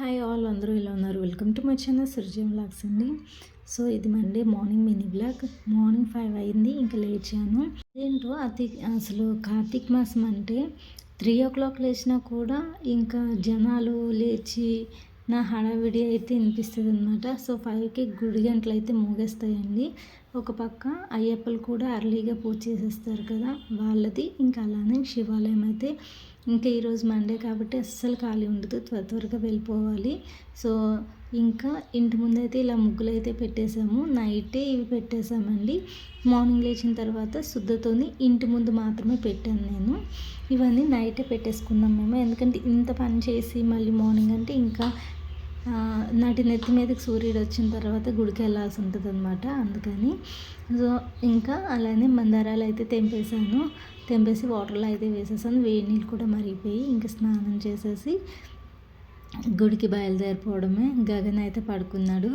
Hi all అందరూ ఇలా ఉన్నారు? Welcome to my channel Srujan blogs అండి. సో ఇది Monday morning mini blog morning five అయింది ఇంకా లేచాను ఏంటో అది అసలు కార్తీక మాసం అంటే త్రీ ఓ క్లాక్ లేచినా కూడా ఇంకా జనాలు లేచి నా హడావిడి అయితే వినిపిస్తుంది అనమాట సో ఫైవ్కి గుడి గంటలు అయితే మూగేస్తాయండి. ఒక పక్క అయ్యప్పలు కూడా అర్లీగా పూజ చేసేస్తారు కదా వాళ్ళది. ఇంకా అలానే శివాలయం అయితే ఇంకా ఈరోజు మండే కాబట్టి అస్సలు ఖాళీ ఉండదు. త్వర త్వరగా వెళ్ళిపోవాలి. సో ఇంకా ఇంటి ముందైతే ఇలా ముగ్గులు అయితే పెట్టేశాము. నైటే ఇవి పెట్టేశామండి. మార్నింగ్ లేచిన తర్వాత శుద్ధతోని ఇంటి ముందు మాత్రమే పెట్టాను నేను. ఇవన్నీ నైటే పెట్టేసుకున్నాం మేము. ఎందుకంటే ఇంత పని చేసి మళ్ళీ మార్నింగ్ అంటే ఇంకా నాటి నెత్తి మీదకి సూర్యుడు వచ్చిన తర్వాత గుడికి వెళ్ళాల్సి ఉంటుంది అనమాట అందుకని. సో ఇంకా అలానే మందారాలు అయితే తెంపేశాను. తెంపేసి వాటర్లో అయితే వేసేసాను. వేడి నీళ్ళు కూడా మరిగిపోయి ఇంకా స్నానం చేసేసి గుడికి బయలుదేరిపోవడమే. గగన్ అయితే పడుకున్నాడు.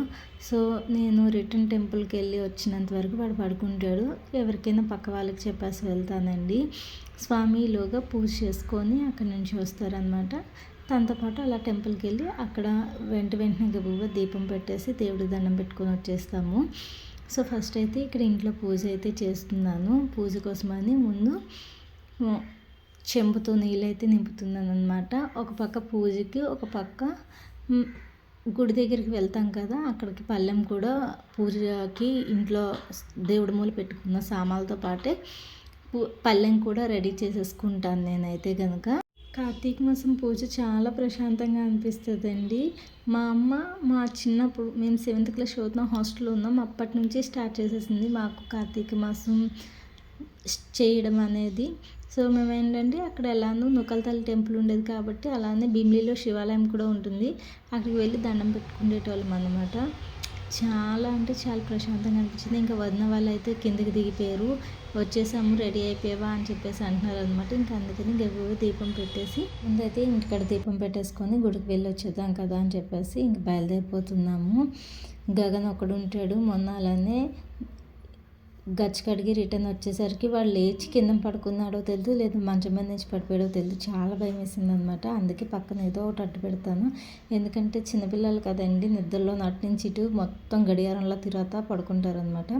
సో నేను రిటర్న్ టెంపుల్కి వెళ్ళి వచ్చినంత వరకు వాడు పడుకుంటాడు. ఎవరికైనా పక్క వాళ్ళకి చెప్పేసి వెళ్తానండి. స్వామిలోగా పూజ చేసుకొని అక్కడి నుంచి వస్తారనమాట తనతో పాటు అలా టెంపుల్కి వెళ్ళి అక్కడ వెంట వెంటనే గబుగా దీపం పెట్టేసి దేవుడి దండం పెట్టుకొని వచ్చేస్తాము. సో ఫస్ట్ అయితే ఇక్కడ ఇంట్లో పూజ అయితే చేస్తున్నాను. పూజ కోసమని ముందు చెంబుతో నీళ్ళైతే నింపుతున్నాను అనమాట ఒక పక్క పూజకి ఒక పక్క గుడి దగ్గరికి వెళ్తాం కదా అక్కడికి పళ్ళెం కూడా పూజకి ఇంట్లో దేవుడి మూల పెట్టుకున్న సామాన్లతో పాటే పళ్ళెం కూడా రెడీ చేసేసుకుంటాను నేనైతే కనుక కార్తీక మాసం పూజ చాలా ప్రశాంతంగా అనిపిస్తుందండి. మా అమ్మ మా చిన్నప్పుడు మేము సెవెంత్ క్లాస్ చదువుతున్నాం హాస్టల్లో ఉన్నాం. అప్పటి నుంచి స్టార్ట్ చేసేసింది మాకు కార్తీక మాసం చేయడం అనేది. సో మేము ఏంటంటే అక్కడ ఎలానో నుకల్తల్లి టెంపుల్ ఉండేది కాబట్టి అలానే భీమిలీలో శివాలయం కూడా ఉంటుంది. అక్కడికి వెళ్ళి దండం పెట్టుకునేటోళ్ళం అన్నమాట. చాలా అంటే చాలా ప్రశాంతంగా అనిపించింది. ఇంకా వదిన వాళ్ళు అయితే కిందకి దిగిపోయారు. వచ్చేసాము రెడీ అయిపోయావా? అని చెప్పేసి అంటున్నారు అనమాట ఇంకా అందుకని గవ్వ దీపం పెట్టేసి ముందైతే ఇంటికాడ దీపం పెట్టేసుకొని గుడికి వెళ్ళి వచ్చేద్దాం కదా అని చెప్పేసి ఇంక బయలుదేరిపోతున్నాము. గగన్ ఒకడు ఉంటాడు. మొన్న అలానే గచ్చి కడిగి రిటర్న్ వచ్చేసరికి వాడు లేచి కింద పడుకున్నాడో తెలియదు లేదు మంచం మీద నుంచి పడిపోయాడో తెలియదు చాలా భయం వేసింది అనమాట అందుకే పక్కన ఏదో ఒకటి అడ్డు పెడతాను. ఎందుకంటే చిన్నపిల్లలు కదండి నిద్రలో నటు నుంచి ఇటు మొత్తం గడియారంలో తిరుగుతా పడుకుంటారనమాట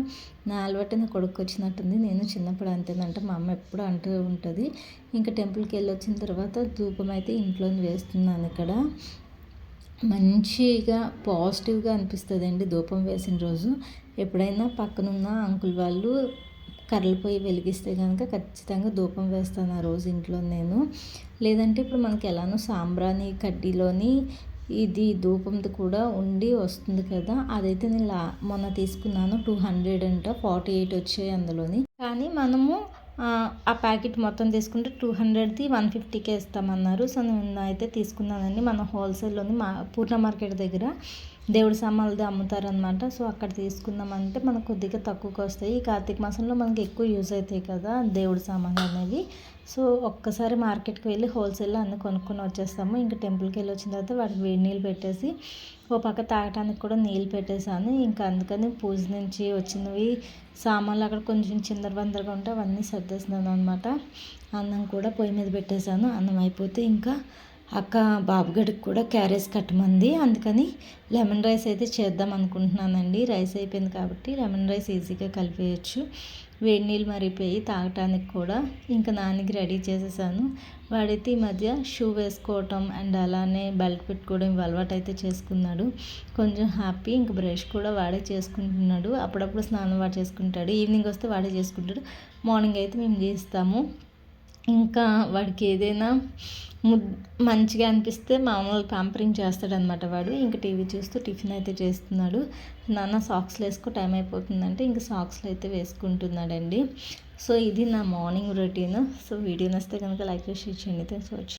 నా అలవాటు నా కొడుకు వచ్చినట్టుంది. నేను చిన్నప్పుడు అంతేనంటే మా అమ్మ ఎప్పుడు అంటూ ఉంటుంది. ఇంకా టెంపుల్కి వెళ్ళి వచ్చిన తర్వాత ధూపం అయితే ఇంట్లో వేస్తున్నాను ఇక్కడ. మంచిగా పాజిటివ్గా అనిపిస్తుంది అండి ధూపం వేసిన రోజు. ఎప్పుడైనా పక్కనున్న అంకుల్ వాళ్ళు కర్రలపోయి వెలిగిస్తే కనుక ఖచ్చితంగా ధూపం వేస్తాను ఆ రోజు ఇంట్లో నేను. లేదంటే ఇప్పుడు మనకి ఎలానో సాంబ్రాణి కడ్డీలోని ఇది ధూపంది కూడా ఉండి వస్తుంది కదా అదైతే నేను లా మొన్న తీసుకున్నాను టూ హండ్రెడ్ అంట ఫార్టీ ఎయిట్ వచ్చాయి అందులోని. కానీ మనము ఆ ప్యాకెట్ మొత్తం తీసుకుంటే టూ హండ్రెడ్ది వన్ ఫిఫ్టీకే ఇస్తామన్నారు. సో నేను అయితే తీసుకున్నానండి. మన హోల్సేల్లోని మా పూర్ణ మార్కెట్ దగ్గర దేవుడి సామాన్లది అమ్ముతారనమాట సో అక్కడ తీసుకుందామంటే మనకు కొద్దిగా తక్కువకి వస్తాయి ఈ కార్తీక మాసంలో మనకి ఎక్కువ యూజ్ అవుతాయి కదా దేవుడి సామాన్లు అనేవి. సో ఒక్కసారి మార్కెట్కి వెళ్ళి హోల్సేల్లో అన్నీ కొనుక్కొని వచ్చేస్తాము. ఇంకా టెంపుల్కి వెళ్ళి వచ్చిన తర్వాత వాటికి వేడి నీళ్ళు పెట్టేసి ఓ పక్క తాగటానికి కూడా నీళ్ళు పెట్టేశాను. ఇంకా అందుకని పూజ నుంచి వచ్చినవి సామాన్లు అక్కడ కొంచెం చిందరబందరగా ఉంటే అవన్నీ సర్దేస్తున్నాను అనమాట అన్నం కూడా పొయ్యి మీద పెట్టేశాను. అన్నం అయిపోతే ఇంకా అక్క బాబుగడికి కూడా క్యారేజ్ కట్టమంది. అందుకని లెమన్ రైస్ అయితే చేద్దాం అనుకుంటున్నానండి. రైస్ అయిపోయింది కాబట్టి లెమన్ రైస్ ఈజీగా కలిపేయచ్చు. వేడి నీళ్ళు మరిపోయి తాగటానికి కూడా ఇంకా నాన్నకి రెడీ చేసేసాను. వాడైతే ఈ మధ్య షూ వేసుకోవటం అండ్ అలానే బెల్ట్ పెట్టుకోవడం అలవాటు అయితే చేసుకున్నాడు. కొంచెం హ్యాపీ ఇంక బ్రష్ కూడా వాడే చేసుకుంటున్నాడు. అప్పుడప్పుడు స్నానం వాడు చేసుకుంటాడు. ఈవినింగ్ వస్తే వాడే చేసుకుంటాడు. మార్నింగ్ అయితే మేము చేస్తాము. ఇంకా వాడికి ఏదైనా మంచిగా అనిపిస్తే మామూలు ప్యాంపరింగ్ చేస్తాడనమాట వాడు. ఇంకా టీవీ చూస్తూ టిఫిన్ అయితే చేస్తున్నాడు. నాన్న సాక్స్లు వేసుకో టైం అయిపోతుందంటే ఇంకా సాక్స్లు అయితే వేసుకుంటున్నాడండి. సో ఇది నా మార్నింగ్ రొటీన్. సో వీడియో నస్తే కనుక లైక్ చేసి ఇచ్చేయండి థ్యాంక్స్ వచ్చి